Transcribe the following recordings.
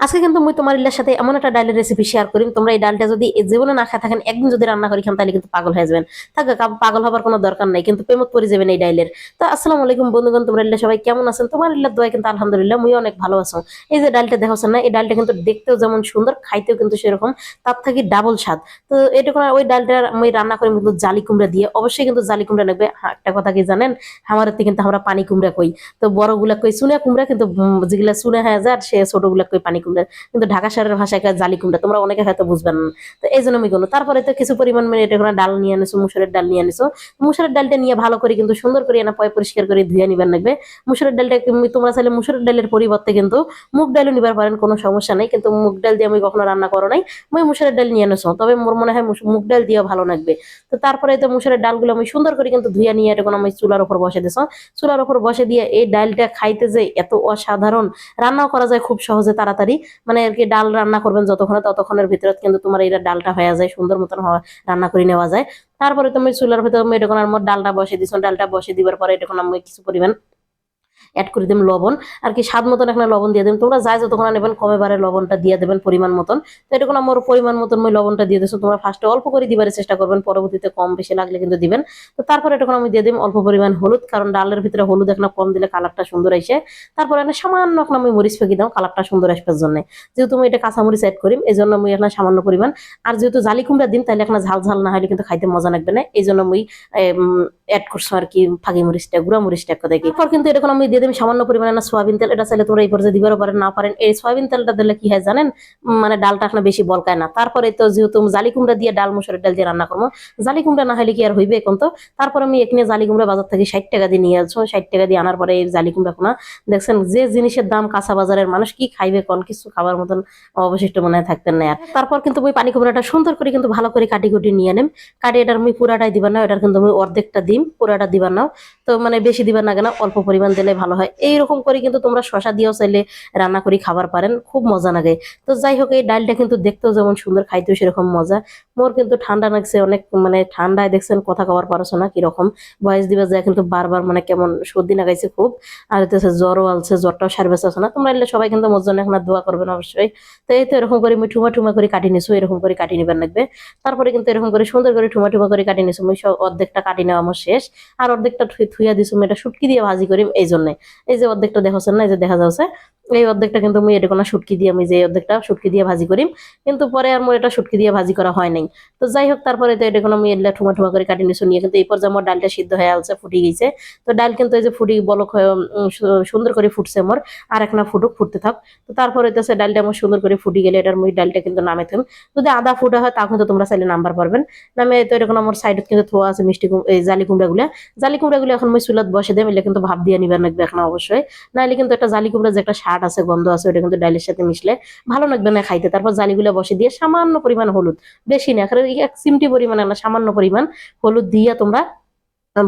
আজকে কিন্তু মুই তোমার ইল্লার সাথে এমন একটা ডালের রেসিপি শেয়ার করি তোমরা এই ডালটা যদি জীবনে না খায় থাকেন একদিন যদি রান্না করি খান তাহলে কিন্তু পাগল হয়ে যাবেন। থাকবে পাগল হবার কোনো দরকার নাই কিন্তু প্রেমত পড়ে যাবেন এই ডাইলের। তো আসসালামু আলাইকুম বন্ধুগণ তোমরা ইল্লা সবাই কেমন আছেন? তোমার ইল্লার দোয়া কিন্তু আলহামদুলিল্লাহ মুই অনেক ভালো আছো। এই যে ডালটা দেখো না এই ডালটা কিন্তু দেখতেও যেমন সুন্দর খাইতেও কিন্তু সেরকম তার থেকে ডাবল স্বাদ। তো এটা ওই ডালটা আমি রান্না করি কিন্তু জালি কুমড়া দিয়ে। অবশ্যই কিন্তু জালি কুমড়া লাগবে। হ্যাঁ, একটা কথা কি জানেন? আমার হাতে কিন্তু আমরা পানি কুমড়া কই। তো বড়গুলা কই চুনা কুমড়া কিন্তু যেগুলা চুনা হয়ে যায় সে ছোটগুলা কই পানি কুমড়া কিন্তু ঢাকা শহরের ভাষায় জালি কুমড়া তোমরা অনেকে হয়তো বুঝবেন না। তো এই জন্য আমি তারপরে তো কিছু পরিমাণ মানে এটা ডাল নিয়ে আনিছো, মুসুরের ডাল নিয়ে আনিছো। মুসুরের ডালটা নিয়ে ভালো করে কিন্তু সুন্দর করে এনে পয় পরিষ্কার করে ধুয়ে নিবেন লাগবে মুসুরের ডালটা তোমরা চাইলে মুসুরের ডালের পরিবর্তে কিন্তু মুগ ডালও নিবার পারেন, কোনো সমস্যা নাই। কিন্তু মুগ ডাল দিয়ে আমি কখনো রান্না করো নাই আমি মুসুরের ডাল নিয়ে আনিছো। তবে মোর মনে হয় মুগ ডাল দিয়ে ভালো লাগবে। তো তারপরে তো মুসুরের ডালগুলো আমি সুন্দর করে কিন্তু ধুয়ে নিয়ে এটা আমি চুলার উপর বসে দিছো। চুলার উপর বসে দিয়ে এই ডালটা খাইতে যে এত অসাধারণ, রান্নাও করা যায় খুব সহজে, তাড়াতাড়ি। মানে আর কি ডাল রান্না করবেন যতক্ষণে ততক্ষণের ভিতরে কিন্তু তোমার এটা ডালটা হয়ে যায়, সুন্দর মতন রান্না করে নেওয়া যায়। তারপরে তুমি চুলার ভিতরে এটা আমার ডালটা বসে দিছো, ডালটা বসে দিবার পরে এটা আমি কিছু পরিমাণ অ্যাড করে দিম লবণ। আর কি স্বাদ মতন এখানে লবণ দিয়ে দেবেন তোমরা যাই যতক্ষণ নেবেন কমে বারে লবণটা দিয়ে দেবেন পরিমাণ মতন। তো এরকম আমার পরিমাণ মতন আমি লবণটা দিয়ে দিচ্ছি তোমরা ফার্স্টে অল্প করে দিবার চেষ্টা করবেন, পরবর্তীতে কম বেশি লাগলে কিন্তু দিবেন। তো তারপরে এটা আমি দিয়ে দিম অল্প পরিমাণ হলুদ, কারণ ডালের ভিতরে হলুদ এখানে কম দিলে কালারটা সুন্দর আসে। তারপরে এখানে সামান্য এখন আমি মরিচ ফেঁকি দাও কালারটা সুন্দর আসবার জন্য। যেহেতু আমি এটা কাঁচা মরিচ অ্যাড করি এই জন্য আমি এখানে সামান্য পরিমাণ। আর যেহেতু জালি কুমড়া দিন তাহলে এখানে ঝাল ঝাল না হলে কিন্তু খাইতে মজা লাগবে না। এই জন্য আমি অ্যাড করছ আর কি ফাঁকি মরিচটা, গুঁড়া মরিচটা এক কথা কি এরপর কিন্তু এরকম আমি দিয়ে দিম সামান্য পরিমাণে না সয়াবিন তেল, এটা চাইলে তোমরা এই পর্যায়ে দিবারও পারেন, না পারেন। এই সয়াবিন তেলটা দিলে কি হয় জানেন? মানে ডালটা এখন বেশি বলকায় না। তারপরে তো যেহেতু জালি কুমড়া দিয়ে ডাল, মুসুরের ডাল দিয়ে রান্না করব, জালি কুমড়া না হলে কি আর হইবে এখন তো? তারপর আমি এখানে জালি কুমড়া বাজার থেকে ষাট টাকা দিয়ে নিয়ে আসছো ষাট টাকা দিয়ে আনার পরে এই জালি কুমড়া কোনা দেখছেন, যে জিনিসের দাম কাঁচা বাজারের মানুষ কি খাইবে কোন কিছু খাবার মতন অবশিষ্ট মনে হয় থাকতেন না আর। তারপর কিন্তু ওই পানি কুমড়াটা সুন্দর করে কিন্তু ভালো করে কাটি কুটি নিয়ে নেম কাটি এটার আমি পুরাটাই দিবার না, এটার কিন্তু আমি অর্ধেকটা দিম, পুরাটা দিবার নাও। তো মানে বেশি দিবার না কেন, অল্প পরিমাণ দিলে ভালো হয়। এইরকম করে কিন্তু তোমরা শশা দিয়েও চাইলে রান্না করে খাবার পারেন, খুব মজা লাগে। তো যাই হোক, এই ডালটা কিন্তু দেখতেও যেমন সুন্দর, খাইতেও সেরকম মজা। মোর কিন্তু ঠান্ডা লাগছে, অনেক মানে ঠান্ডায় দেখছেন কথা কবার পারছ না কীরকম। বয়স দিবে যায় কিন্তু বারবার মানে কেমন সর্দি লাগাইছে খুব। আর হচ্ছে জ্বরও আলছে, জ্বরটাও সার বেঁচে না। তোমরা এলে সবাই কিন্তু জন্য এখন দোয়া করবেন অবশ্যই। তো এই তো এরকম করে আমি ঠুমা ঠুমা করে কাটি নিছো, এরকম করে কাটি নিবার লাগবে। তারপরে কিন্তু এরকম করে সুন্দর করে ঠুমা ঠুমা করে কাটি নিছো। আমি সব অর্ধেকটা কাটি নেওয়া আমার শেষ। আর অর্ধেকটা থুই- থুইয়া দিছো আমি এটা শুটকি দিয়ে ভাজি করি এই জন্য এই যে অর্ধেকটা দেখাচ্ছেন না এই যে দেখা যাচ্ছে। এই অর্ধেকটা কিন্তু আমি এটা কোনো শুটকি দিয়ে আমি যে অর্ধেকটা শুটকি দিয়ে ভাজি করি কিন্তু পরে আর মোর এটা শুটকি দিয়ে ভাজি করা হয় নাই। তো যাই হোক, তারপরে তো এটা কোনো আমি এগুলা ঠুমা ঠুমা করে কাটি নিছো নিয়ে কিন্তু এই পর্যায়ে আমার ডালটা সিদ্ধ হয়ে আছে ফুটে গেছে। তো ডাল কিন্তু এই যে ফুটি বলক হয়ে সুন্দর করে ফুটছে মোর। আর এক না ফুটুক, ফুটতে থাক। তো তারপরে তো সে ডালটা আমার সুন্দর করে ফুটি গেলে এটার মুই ডালটা কিন্তু নামে থাম। যদি আদা ফুটা হয়, তা কিন্তু তোমরা চাইলে নাম্বার পারবেন। নামে তো এরকম আমার সাইডত কিন্তু থোয়া আছে মিষ্টি এই জালি কুমড়া গুলা জালি কুমড়া গুলো এখন মই চুলাত বসে দেম, এলে কিন্তু ভাব দিয়ে নিবার লাগবে এখন অবশ্যই। নাহলে কিন্তু একটা জালি কুমড়া যে একটা স্বাদ আছে, গন্ধ আছে ওটা কিন্তু ডালের সাথে মিশলে ভালো লাগবে না খাইতে। তারপর জালিগুলো বসে দিয়ে সামান্য পরিমাণ হলুদ, বেশি না এক চিমটি পরিমাণ না, সামান্য পরিমাণ হলুদ দিয়ে তোমরা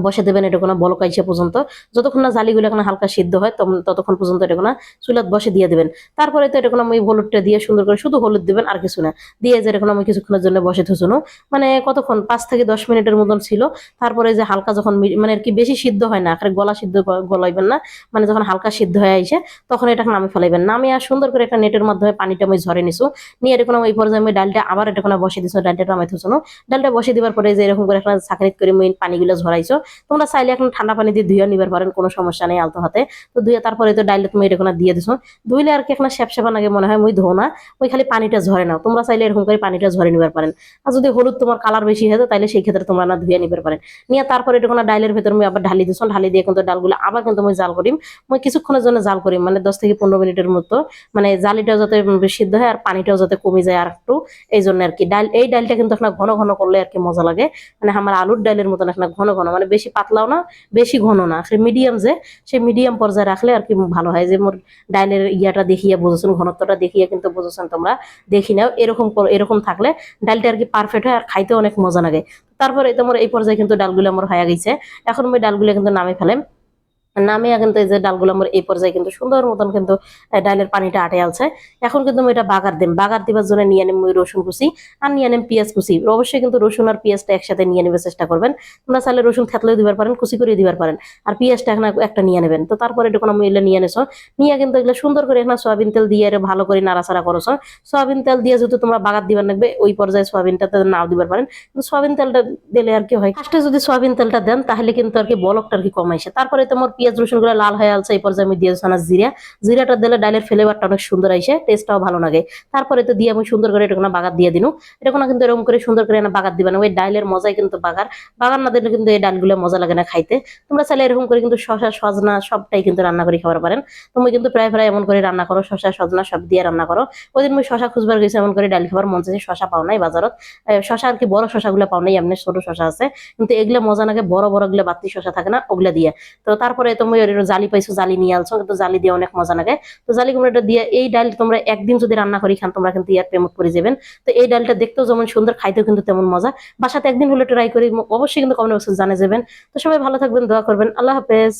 বসে দেবেন, এটা কোনো বলক আইসা পর্যন্ত। যতক্ষণ না জালিগুলো এখন হালকা সিদ্ধ হয় ততক্ষণ পর্যন্ত এটা কোনো চুলাত বসে দিয়ে দেবেন। তারপরে তো এটা কোনো আমি হলুদটা দিয়ে সুন্দর করে শুধু হলুদ দিবেন আর কিছু না। দিয়ে যে এরকম আমি কিছুক্ষণের জন্য বসে থুসুনো মানে কতক্ষণ? পাঁচ থেকে দশ মিনিটের মতন ছিল। তারপরে যে হালকা যখন মানে আর কি বেশি সিদ্ধ হয় না, আখের গলা সিদ্ধ গলাইবেন না মানে যখন হালকা সিদ্ধ হয়ে আইসে তখন এটা নামে ফেলাইবেন। নামে আর সুন্দর করে একটা নেটের মাধ্যমে পানিটা আমি ঝরে নিছো। নিয়ে এরকম এই পর্যায়ে আমি ডালটা আবার এটা কোনো বসে দিছো ডালটা নামাই থুসুনো ডালটা বসে দেওয়ার পরে যে এরকম করে একটা চাকরিত করে আমি পানিগুলো ঝরাইছো। তোমরা চাইলে এখন ঠান্ডা পানি দিয়ে ধুয়ে নিবার পারেন, কোনো সমস্যা নেই আলতো হাতে। তো ধুয়ে তারপরে তো ডাইলে তুমি এরকম দিয়ে দিছো। ধুইলে আর কি এখন স্যাপসেপা লাগে মনে হয় মই ধো না, ওই খালি পানিটা ঝরে নাও। তোমরা চাইলে এরকম করে পানিটা ঝরে নিবার পারেন। আর যদি হলুদ তোমার কালার বেশি হয় তাহলে সেই ক্ষেত্রে তোমরা না ধুয়ে নিবার পারেন। নিয়ে তারপরে এটা কোনো ডাইলের ভেতর আমি আবার ঢালি দিছো, ঢালি দিয়ে কিন্তু ডালগুলো আবার কিন্তু আমি জাল করিম। মই কিছুক্ষণের জন্য জাল করি মানে দশ থেকে পনেরো মিনিটের মতো। মানে জালিটাও যাতে সিদ্ধ হয় আর পানিটাও যাতে কমে যায় আর একটু এই জন্য আর কি। ডাল, এই ডালটা কিন্তু এখন ঘন ঘন করলে আর কি মজা লাগে। মানে আমার আলুর ডালের মতন এখন ঘন ঘন। মানে বেশি পাতলাও না, বেশি ঘন না। মিডিয়াম যে, সে মিডিয়াম পর্যায়ে রাখলে আর কি ভালো হয়। যে মোর ডাইলের ইয়াটা দেখিয়া বুঝেছেন ঘনত্বটা দেখিয়া কিন্তু বুঝেছেন তোমরা। দেখি নাও, এরকম এরকম থাকলে ডালটা আর কি পারফেক্ট হয় আর খাইতে অনেক মজা লাগে। তারপরে তোমার এই পর্যায়ে কিন্তু ডালগুলো আমার হয়ে গেছে। এখন আমি ডালগুলো কিন্তু নামে ফেলাম। নামিয়া কিন্তু এই যে ডালগুলো আমার এই পর্যায়ে কিন্তু সুন্দর মতন কিন্তু ডালের পানিটা আটে আলছে। এখন কিন্তু আমি এটা বাগার দিম। বাগার দিবার জন্য নিয়ে নিম রসুন কুচি আর নিয়ে নিম পেঁয়াজ কুচি। অবশ্যই কিন্তু রসুন আর পেঁয়াজটা একসাথে নিয়ে নেবে চেষ্টা করবেন। তোমরা চাইলে রসুন থেতলেও দিবার পারেন, কুচি করে দিবার পারেন। আর পেঁয়াজটা এখন একটা নিয়ে নেবেন। তো তারপরে কোনো আমি এগুলো নিয়ে নেছো নিয়ে কিন্তু এগুলো সুন্দর করে এখানে সয়াবিন তেল দিয়ে ভালো করে নাড়াচাড়া করছ। সয়াবিন তেল দিয়ে যেহেতু তোমরা বাগার দিবার লাগবে, ওই পর্যায়ে সয়াবিনটাতে নাও দিবার পারেন। কিন্তু সয়াবিন তেলটা দিলে আর কি হয়? ফার্স্টে যদি সয়াবিন তেলটা দেন, তাহলে কিন্তু আর কি বলকটা আর কি কমাইছে তারপরে তোমার পেঁয়াজ রসুনগুলো লাল হয়ে আলছে, এই পর্যায়ে আমি দিয়ে দিচ্ছি জিরা। জিরাটা দিলে ডালের ফ্লেভারটা অনেক সুন্দর আইসে টেস্টটাও ভালো লাগে। তারপরে তো দিয়ে আমি সুন্দর করে এটা কোনো বাগার দিয়ে দিনু। এটা কোনো কিন্তু এরকম করে সুন্দর করে না বাগার দিবে না, ওই ডালের মজাই কিন্তু বাগার। বাগার না দিলে কিন্তু এই ডালগুলো মজা লাগে না খাইতে। তোমরা চাইলে এরকম করে কিন্তু শশা সজনা সবটাই কিন্তু রান্না করে খাবার পারেন। তুমি কিন্তু প্রায় প্রায় এমন করে রান্না করো শশা সজনা সব দিয়ে রান্না করো। ওই দিন আমি শশা খুঁজবার গেছি, এমন করে ডাল খাবার মন চাইছে শশা পাও নাই বাজারত। শশা আর কি বড় শশাগুলো পাও নাই, এমনি ছোট শশা আছে। কিন্তু এগুলো মজা লাগে, বড় বড়গুলো বাতি শশা থাকে না, ওগুলা দিয়ে। তো তারপরে তুমি ওই জালি পাইছো, জালি নিয়ে আলছো কিন্তু জালি দিয়ে অনেক মজা লাগে। তো জালি কুমড়াটা দিয়ে এই ডাল তোমরা একদিন যদি রান্না করি খান, তোমরা কিন্তু ইয়ার প্রেমত করে যাবেন। তো এই ডালটা দেখতেও যেমন সুন্দর, খাইতেও কিন্তু তেমন মজা। বাসাতে একদিন হলে ট্রাই করি, অবশ্যই কিন্তু কমেন্ট বক্সে জানে যাবেন। তো সবাই ভালো থাকবেন, দোয়া করবেন। আল্লাহ হাফেজ।